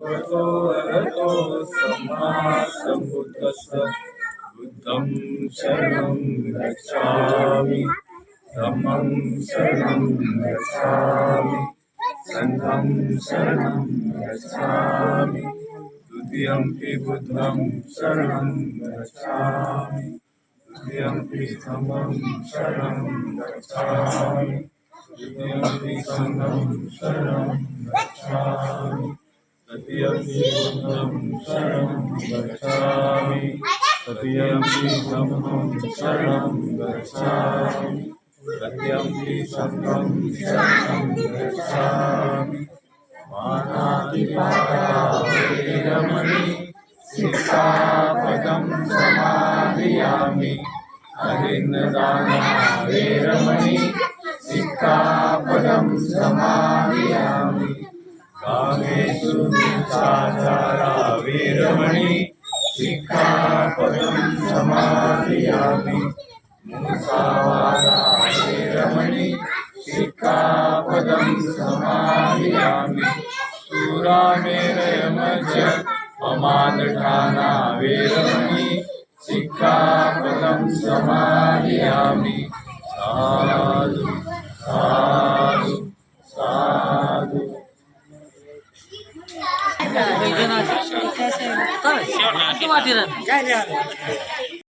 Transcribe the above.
भगवतो अरहतो सम्मा सम्बुद्धस्स बुद्धं शरणं गच्छामि धम्मं शरणं गच्छामि सङ्घं शरणं गच्छामि द्वितीयम्पि बुद्धं शरणं गच्छामि द्वितीयम्पि धम्मं शरणं गच्छामि तृतीयम्पि सङ्घं शरणं गच्छामि बुद्धं शरणं गच्छामि धम्मं शरणं गच्छामि सङ्घं शरणं गच्छामि मानातिपातामणि सिक्खापदं समादयामि आगे सुचारा वीरमणि सिक्खापदं समाधियामि मूसावारा वीरमणि सिक्खापदं समाधियामि सुरामेरयमज अमादठाना वीरमणि सिक्खापदं समाधियामि साधु। वाटी राहते